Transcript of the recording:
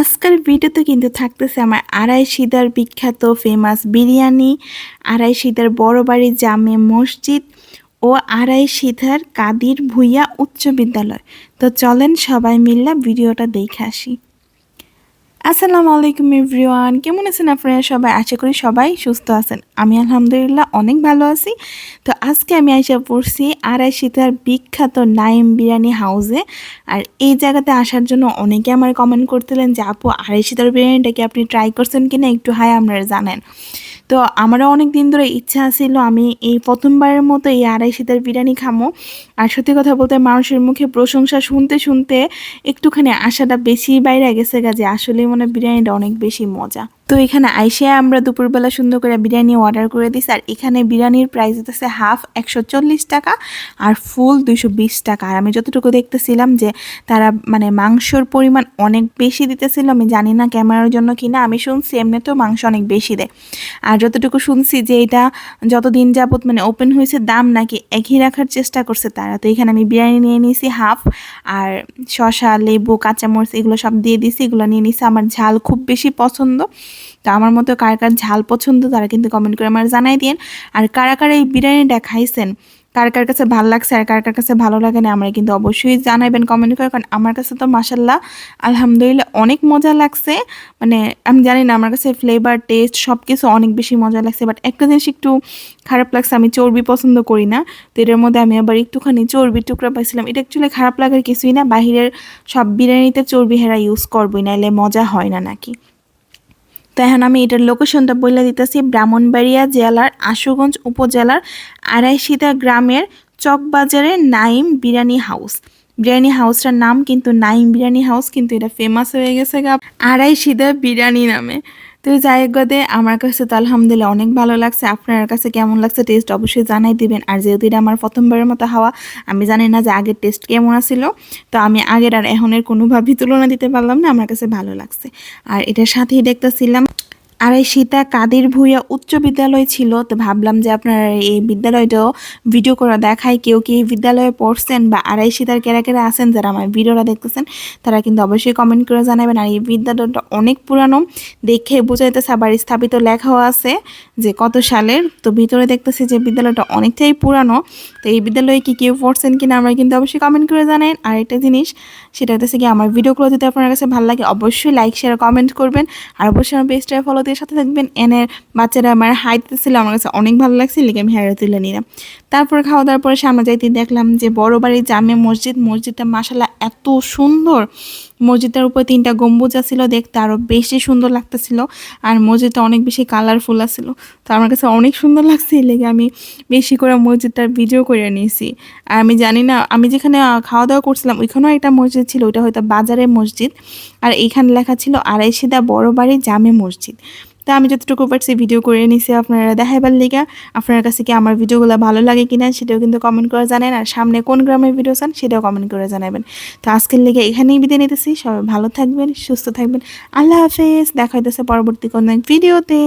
আজকের ভিডিওতে কিন্তু থাকতেছে আমার আড়াই সিদার বিখ্যাত ফেমাস বিরিয়ানি, আড়াই সিদার বড় বাড়ি জামে মসজিদ ও আড়াই সিধার কাদির ভুইয়া উচ্চ বিদ্যালয়। তো চলেন সবাই মিললা ভিডিওটা দেখে আসি। আসসালামু আলাইকুম এভরিওয়ান। কেমন আছেন আপনারা সবাই? আশা করি সবাই সুস্থ আছেন। আমি আলহামদুলিল্লাহ অনেক ভালো আছি। তো আজকে আমি আইসা পড়ছি আড়াই শীতার বিখ্যাত নাইম বিরিয়ানি হাউসে। আর এই জায়গাতে আসার জন্য অনেকে আমার কমেন্ট করতেলেন যে, আপু আড়াই শীতার বিরিয়ানিটা কি আপনি ট্রাই করছেন কিনা? একটু হাই আপনারা জানেন। তো আমারও অনেক দিন ধরে ইচ্ছা ছিল আমি এই প্রথমবারের মতো এই আড়াই শীতের বিরিয়ানি খামো। আর সত্যি কথা বলতে মানুষের মুখে প্রশংসা শুনতে শুনতে একটুখানি আশাটা বেশি বাইরে গেছে গা যে আসলে মনে বিরিয়ানিটা অনেক বেশি মজা। তো এখানে আইসে আমরা দুপুরবেলা সুন্দর করে বিরিয়ানি অর্ডার করে দিছি। আর এখানে বিরিয়ানির প্রাইস হচ্ছে হাফ একশো চল্লিশ টাকা আর ফুল দুইশো বিশ টাকা। আর আমি যতটুকু দেখতেছিলাম যে তারা মানে মাংসর পরিমাণ অনেক বেশি দিতেছিল, আমি জানি না ক্যামেরার জন্য কিনা, আমি শুনছি এমনিতেও মাংস অনেক বেশি দেয়। আর যতটুকু শুনছি যে এটা যতদিন যাবত মানে ওপেন হয়েছে দাম নাকি একই রাখার চেষ্টা করছে তারা। তো এখানে আমি বিরিয়ানি নিয়ে নিয়েছি হাফ আর শশা লেবু, কাঁচামরিচ, এগুলো সব দিয়ে দিছি, এগুলো নিয়ে নিছি। আমার ঝাল খুব বেশি পছন্দ। তো আমার মতো কার কার ঝাল পছন্দ তারা কিন্তু কমেন্ট করে আমার জানাই দিন আর কারা কারা এই বিরিয়ানিটা খাইছেন, কার কার কাছে ভালো লাগছে আর কার কার কাছে ভালো লাগে না, আমরা কিন্তু অবশ্যই জানাবেন কমেন্ট করে, কারণ আমার কাছে তো মাসাল্লাহ আলহামদুলিল্লাহ অনেক মজা লাগছে। মানে আমি জানি না, আমার কাছে ফ্লেভার টেস্ট সব কিছু অনেক বেশি মজা লাগছে বাট একটা জিনিস একটু খারাপ লাগছে, আমি চর্বি পছন্দ করি না, তো এটার মধ্যে আমি আবার একটুখানি চর্বি টুকরা পাইছিলাম, এটা অ্যাকচুয়ালি খারাপ লাগার কিছুই না, বাহিরের সব বিরিয়ানিতে চর্বি হেরা ইউজ করবই, নাইলে মজা হয় না নাকি? তো এখন আমি এটার লোকেশনটা বলে দিতেছি। ব্রাহ্মণবাড়িয়া জেলার আশুগঞ্জ উপজেলার আড়াইশিদা গ্রামের চকবাজারের নাইম বিরিয়ানি হাউস। বিরিয়ানি হাউসটার নাম কিন্তু নাইম বিরিয়ানি হাউস, কিন্তু এটা ফেমাস হয়ে গেছে গা। আড়াইশিদা বিরিয়ানি নামে। তো যাই গদে, আমার কাছে তো আলহামদুলিল্লাহ অনেক ভালো লাগছে। আপনার কাছে কেমন লাগছে টেস্ট অবশ্যই জানাই দিবেন। আর যেহেতু এটা আমার প্রথমবারের মতো হাওয়া, আমি জানি না যে আগের টেস্ট কেমন আছিল। তো আমি আগের আর এখনের কোনোভাবেই তুলনা দিতে পারলাম না, আমার কাছে ভালো লাগছে। আর এটার সাথেই দেখতেছিলাম আর এই সীতা কাদের ভূঁইয়া উচ্চ বিদ্যালয় ছিল? তো ভাবলাম যে আপনারা এই বিদ্যালয়টাও ভিডিও করে দেখায়। কেউ কি এই বিদ্যালয়ে পড়ছেন বা আড়াই সীতার কেরা কেরা আছেন? যারা আমার ভিডিওটা দেখতেছেন, তারা কিন্তু অবশ্যই কমেন্ট করে জানাবেন। আর এই বিদ্যালয়টা অনেক পুরানো। দেখে বোঝাইতেছে আবার স্থাপিত লেখাও আছে যে কত সালের। তো ভিতরে দেখতেছি যে বিদ্যালয়টা অনেকটাই পুরানো। তো এই বিদ্যালয়ে কি কেউ পড়ছেন কিনা আমরা কিন্তু অবশ্যই কমেন্ট করে জানেন আর একটা জিনিস, সেটা হচ্ছে কি, আমার ভিডিওগুলো যদি আপনার কাছে ভালো লাগে, অবশ্যই লাইক শেয়ার কমেন্ট করবেন। আর অবশ্যই আমার পেজটা ফলো দিয়ে সাথে থাকবেন এনের বাচ্চারা আমার হাইতেছিল আমার কাছে অনেক ভালো লাগছে লিখে আমি হেরে তুলে নিলাম। তারপর খাওয়া দাওয়ার পরে সামনে যাইতে দেখলাম যে বড় বাড়ির জামে মসজিদ, মসজিদটা মাসালা এত সুন্দর। মসজিদের উপর তিনটা গম্বুজ আছিল, দেখতে আরও বেশি সুন্দর লাগতেছিল। আর মসজিদটা অনেক বেশি কালারফুল আছিল। তো আমার কাছে অনেক সুন্দর লাগছে, এই লেগে আমি বেশি করে মসজিদটার ভিডিও করে নিয়েছি। আর আমি জানি না, আমি যেখানে খাওয়া দাওয়া করছিলাম, ওইখানেও একটা মসজিদ ছিল, ওইটা হয়তো বাজারের মসজিদ। আর এইখানে লেখা ছিল আড়াইশিদা বড় বাড়ি জামে মসজিদ। তা আমি যতটুকু পারছি ভিডিও করে নিছি আপনারা দেখাইবার লিগা। আপনার কাছে কি আমার ভিডিওগুলো ভালো লাগে কিনা সেটাও কিন্তু কমেন্ট করে জানেন আর সামনে কোন গ্রামের ভিডিও চান সেটাও কমেন্ট করে জানাবেন তো আজকের লিগে এখানেই বিদায় নিতেছি। সবাই ভালো থাকবেন, সুস্থ থাকবেন। আল্লাহ হাফেজ। দেখা হইতেছে পরবর্তী কোনো এক ভিডিওতে